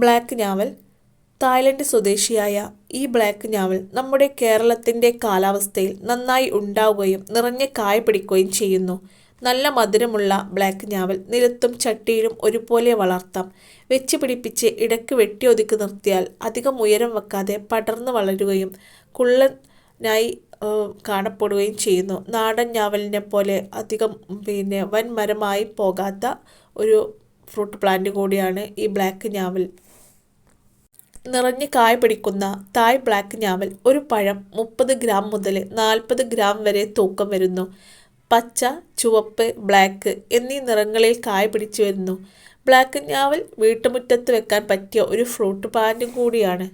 Black ഞാവൽ Thailand സ്വദേശിയായ ഈ ബ്ലാക്ക് ഞാവൽ നമ്മുടെ കേരളത്തിന്റെ കാലാവസ്ഥയിൽ നന്നായി ഉണ്ടാവുകയും നിറഞ്ഞ് കായ പിടിക്കുകയും ചെയ്യുന്നു. നല്ല മധുരമുള്ള ബ്ലാക്ക് ഞാവൽ നിലത്തും ചട്ടിയിലും ഒരുപോലെ വളർത്താം. വെച്ച് പിടിപ്പിച്ച് ഇടയ്ക്ക് വെട്ടിയൊതുക്കി നിർത്തിയാൽ അധികം ഉയരം വെക്കാതെ പടർന്നു വളരുകയും കുള്ളനായി കാണപ്പെടുകയും ചെയ്യുന്നു. നാടൻ ഞാവലിനെ പോലെ അധികം പിന്നെ വൻ മരമായി പോകാത്ത ഒരു ഫ്രൂട്ട് പ്ലാന്റ് കൂടിയാണ് ഈ ബ്ലാക്ക് ഞാവൽ. നിറഞ്ഞ് കായ പിടിക്കുന്ന തായ് ബ്ലാക്ക് ഞാവൽ ഒരു പഴം മുപ്പത് ഗ്രാം മുതൽ നാൽപ്പത് ഗ്രാം വരെ തൂക്കം വരുന്നു. പച്ച ചുവപ്പ് ബ്ലാക്ക് എന്നീ നിറങ്ങളിൽ കായ പിടിച്ചു വരുന്നു. ബ്ലാക്ക് ഞാവൽ വീട്ടുമുറ്റത്ത് വെക്കാൻ പറ്റിയ ഒരു ഫ്രൂട്ട് പ്ലാന്റും കൂടിയാണ്.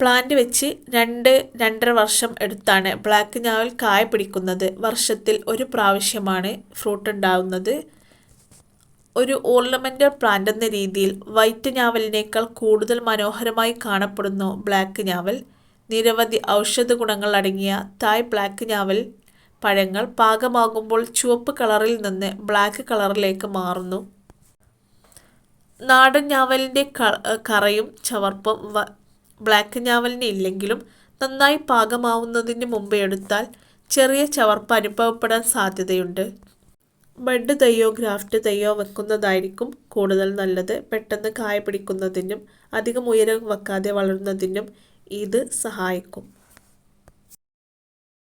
പ്ലാന്റ് വെച്ച് രണ്ട് രണ്ടര വർഷം എടുത്താണ് ബ്ലാക്ക് ഞാവൽ കായ പിടിക്കുന്നത്. വർഷത്തിൽ ഒരു പ്രാവശ്യമാണ് ഫ്രൂട്ട് ഉണ്ടാകുന്നത് ഒരു ഓർണമെന്റൽ പ്ലാന്റ് എന്ന രീതിയിൽ വൈറ്റ് ഞാവലിനേക്കാൾ കൂടുതൽ മനോഹരമായി കാണപ്പെടുന്നു ബ്ലാക്ക് ഞാവൽ. നിരവധി ഔഷധ ഗുണങ്ങൾ അടങ്ങിയ തായ് ബ്ലാക്ക് ഞാവൽ പഴങ്ങൾ പാകമാകുമ്പോൾ ചുവപ്പ് കളറിൽ നിന്ന് ബ്ലാക്ക് കളറിലേക്ക് മാറുന്നു. നാടൻ ഞാവലിന്റെ കറയും ചവർപ്പും ബ്ലാക്ക് ഞാവലിന് ഇല്ലെങ്കിലും നന്നായി പാകമാവുന്നതിന് മുമ്പ് എടുത്താൽ ചെറിയ ചവർപ്പ് അനുഭവപ്പെടാൻ സാധ്യതയുണ്ട്. ബഡ് തയ്യോ ഗ്രാഫ്റ്റ് തയ്യോ വെക്കുന്നതായിരിക്കും കൂടുതൽ നല്ലത്. പെട്ടെന്ന് കായ പിടിക്കുന്നതിനും അധികം ഉയരം വെക്കാതെ വളരുന്നതിനും ഇത് സഹായിക്കും.